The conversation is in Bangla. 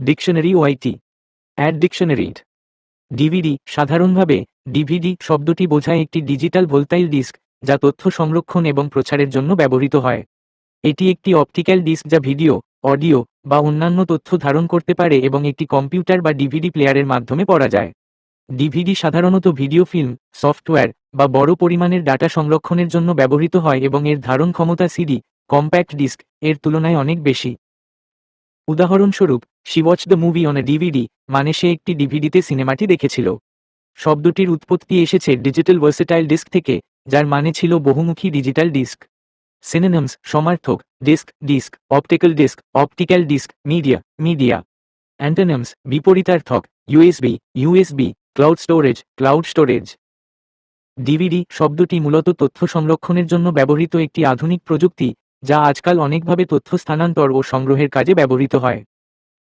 ডিকশনারি ওআইটি অ্যাড ডিকশনারিড ডিভিডি সাধারণভাবে ডিভিডি শব্দটি বোঝায় একটি ডিজিটাল ভোলটাইল ডিস্ক যা তথ্য সংরক্ষণ এবং প্রচারের জন্য ব্যবহৃত হয়। এটি একটি অপটিক্যাল ডিস্ক যা ভিডিও অডিও বা অন্যান্য তথ্য ধারণ করতে পারে এবং একটি কম্পিউটার বা ডিভিডি প্লেয়ারের মাধ্যমে পড়া যায়। ডিভিডি সাধারণত ভিডিও ফিল্ম সফটওয়্যার বা বড় পরিমাণের ডাটা সংরক্ষণের জন্য ব্যবহৃত হয় এবং এর ধারণ ক্ষমতা সিডি কম্প্যাক্ট ডিস্ক এর তুলনায় অনেক বেশি। উদাহরণস্বরূপ she watch the movie on a DVD মানে সে একটি ডিভিডিতে সিনেমাটি দেখেছিল। শব্দটির উৎপত্তি এসেছে ডিজিটাল ভার্সেটাইল ডিস্ক থেকে, যার মানে ছিল বহুমুখী ডিজিটাল ডিস্ক। সিনোনিমস সমার্থক, disc disc, optical disc optical disc, media media. Antonyms বিপরীতার্থক USB USB cloud storage cloud storage DVD শব্দটি মূলত তথ্য সংরক্ষণের জন্য ব্যবহৃত একটি আধুনিক প্রযুক্তি, যা আজকাল অনেকভাবে তথ্য স্থানান্তর ও সংগ্রহের কাজে ব্যবহৃত হয়।